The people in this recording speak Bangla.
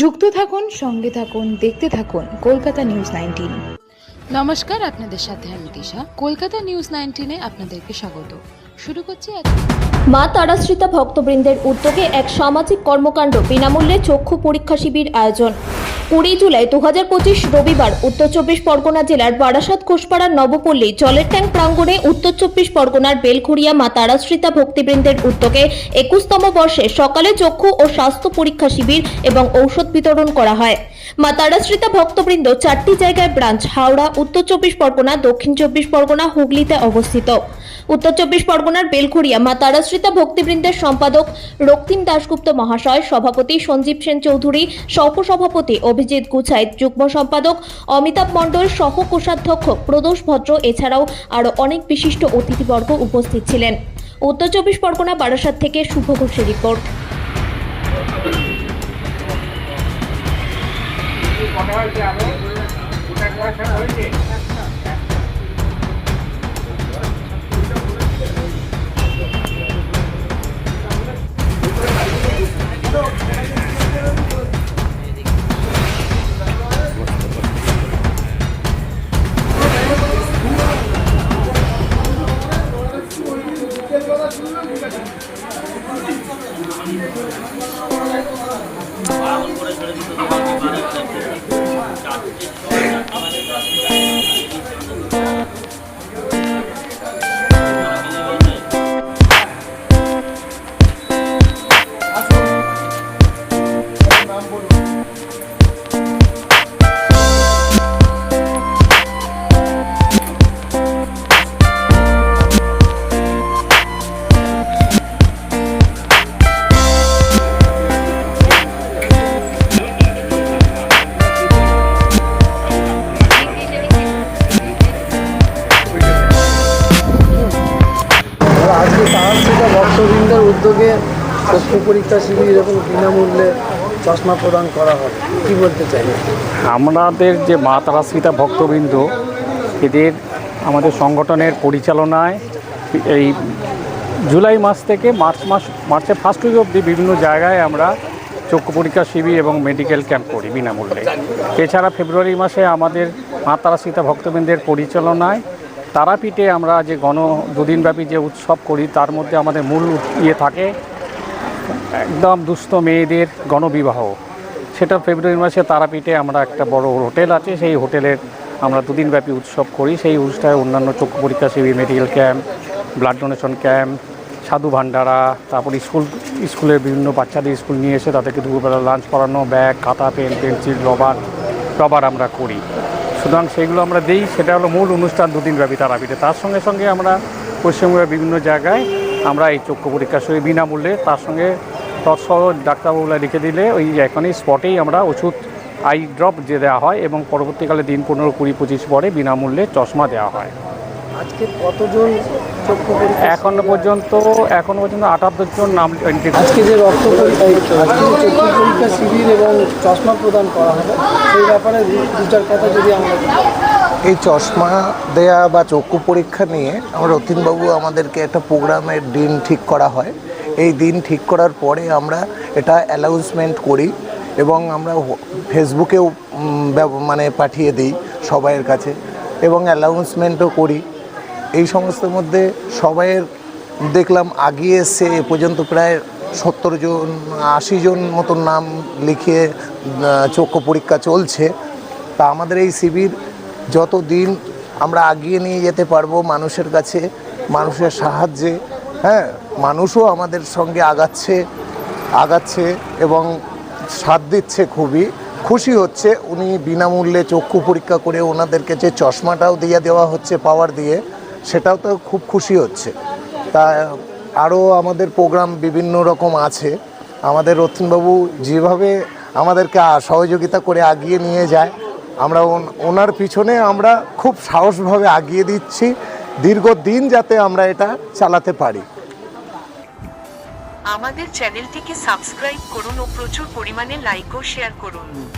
যুক্ত থাকুন সঙ্গে থাকুন দেখতে থাকুন কলকাতা নিউজ নাইনটিন। নমস্কার, আপনাদের সাথে আমি দিশা। কলকাতা নিউজ নাইনটিনে আপনাদেরকে স্বাগত। শুরু করছি মা তারাশ্রিতা ভক্তবৃন্দের উদ্যোগে এক সামাজিক কর্মকাণ্ড বিনামূল্যে চক্ষু পরীক্ষা শিবির আয়োজন। কুড়ি জুলাই দু হাজার পঁচিশ রবিবার উত্তর চব্বিশ পরগনা জেলার বারাসাত কোষপাড়ার নবপল্লী জলের ট্যাঙ্ক প্রাঙ্গণে উত্তর চব্বিশ পরগনার বেলঘড়িয়া মা তারাশ্রিতা ভক্তিবৃন্দের উদ্যোগে একুশতম বর্ষে সকালে চক্ষু ও স্বাস্থ্য পরীক্ষা শিবির এবং ঔষধ বিতরণ করা হয়। মা তারাশ্রিতা ভক্তবৃন্দ চারটি জায়গায় ব্রাঞ্চ, হাওড়া উত্তর চব্বিশ পরগনা, দক্ষিণ চব্বিশ পরগনা, হুগলিতে অবস্থিত। উত্তর চব্বিশ পরগনার বেলঘড়িয়া মা তারাশ্রিতা ভক্তিবৃন্দের সম্পাদক রক্তিম দাশগুপ্ত মহাশয়, সভাপতি সঞ্জীব সেন চৌধুরী সহ সভাপতি অভিজিৎ গুছাইত যুগ্ম সম্পাদক অমিতাভ মণ্ডল সহ কোষাধ্যক্ষ প্রদোষ ভদ্র, এছাড়াও আরও অনেক বিশিষ্ট অতিথিবর্গ উপস্থিত ছিলেন। উত্তর চব্বিশ পরগনা, বারাসাত থেকে শুভ ঘোষের রিপোর্ট। আজকে উদ্যোগে চক্ষু পরীক্ষা শিবির এরকম বিনামূল্যে চশমা প্রদান করা হবে কি বলতে চাই? আমাদের যে মা তারাশ্রিতা ভক্তবৃন্দ, এদের আমাদের সংগঠনের পরিচালনায় এই জুলাই মাস থেকে মার্চ মাস, মার্চের ফার্স্ট উইক অবধি বিভিন্ন জায়গায় আমরা চক্ষু পরীক্ষা শিবির এবং মেডিকেল ক্যাম্প করি বিনামূল্যে। এছাড়া ফেব্রুয়ারি মাসে আমাদের মা তারাশ্রিতা ভক্তবৃন্দের পরিচালনায় তারাপীঠে আমরা যে গণ দুদিনব্যাপী যে উৎসব করি, তার মধ্যে আমাদের মূল ইয়ে থাকে একদম দুস্থ মেয়েদের গণবিবাহ। সেটা ফেব্রুয়ারি মাসে তারাপীঠে আমরা একটা বড় হোটেল আছে, সেই হোটেলের আমরা দুদিনব্যাপী উৎসব করি। সেই অনুষ্ঠানে অন্যান্য চক্ষু পরীক্ষা শিবির, medical camp, blood donation camp, সাধু ভান্ডারা তারপর স্কুল, স্কুলের বিভিন্ন বাচ্চাদের স্কুল নিয়ে এসে তাদেরকে দুপুরবেলা লাঞ্চ করানো, ব্যাগ, খাতা, পেন, পেন্সিল, রবার রবার আমরা করি। সুতরাং সেগুলো আমরা দিই, সেটা হলো মূল অনুষ্ঠান দুদিন ব্যাপী তারাপীঠে। তার সঙ্গে সঙ্গে আমরা পশ্চিমবঙ্গের বিভিন্ন জায়গায় আমরা এই চক্ষু পরীক্ষা সহ বিনামূল্যে তার সঙ্গে তৎসহ ডাক্তারবাবুরা লিখে দিলে ওই এখনই স্পটেই আমরা ওষুধ আই ড্রপ যে দেওয়া হয় এবং পরবর্তীকালে দিন পনেরো কুড়ি পঁচিশ পরে বিনামূল্যে চশমা দেওয়া হয়। আজকে কতজন এখনও পর্যন্ত এখনও পর্যন্ত আটাত্তর জন নাম আজকে যে রক্ত পরীক্ষা আজকে যে চক্ষু পরীক্ষা শিবির এবং চশমা প্রদান করা হবে সেই ব্যাপারে দু- চার কথা যদি আমরা এই চশমা দেয়া বা চক্ষু পরীক্ষা নিয়ে আমার রতিনবাবু আমাদেরকে একটা প্রোগ্রামের দিন ঠিক করা হয়। এই দিন ঠিক করার পরে আমরা এটা অ্যানাউন্সমেন্ট করি এবং আমরা ফেসবুকেও ব্যব- মানে পাঠিয়ে দিই সবাইয়ের কাছে এবং অ্যানাউন্সমেন্টও করি। এই সমস্তের মধ্যে সবাইয়ের দেখলাম আগিয়ে এসছে এ পর্যন্ত প্রায় সত্তর জন আশি জন মতন নাম আহ, চক্ষু পরীক্ষা চলছে। তা আমাদের এই শিবির যত দিন আমরা আগিয়ে নিয়ে যেতে পারব মানুষের কাছে মানুষের সাহায্যে হ্যাঁ মানুষও আমাদের সঙ্গে আগাচ্ছে আগাচ্ছে এবং সাথ দিচ্ছে খুবই। খুশি হচ্ছে উনি বিনামূল্যে চক্ষু পরীক্ষা করে ওনাদেরকে যে চশমাটাও দিয়ে দেওয়া হচ্ছে পাওয়ার দিয়ে সেটাও তো খুব খুশি হচ্ছে। তা আরও আমাদের প্রোগ্রাম বিভিন্ন রকম আছে। আমাদের রতিনবাবু যেভাবে আমাদেরকে সহযোগিতা করে আগিয়ে নিয়ে যায়, আমরা ওন- ওনার পিছনে আমরা খুব সাহসভাবে আগিয়ে দিচ্ছি। দীর্ঘদিন যাতে আমরা এটা চালাতে পারি। আমাদের চ্যানেলটিকে সাবস্ক্রাইব করুন ও প্রচুর পরিমাণে লাইক ও শেয়ার করুন।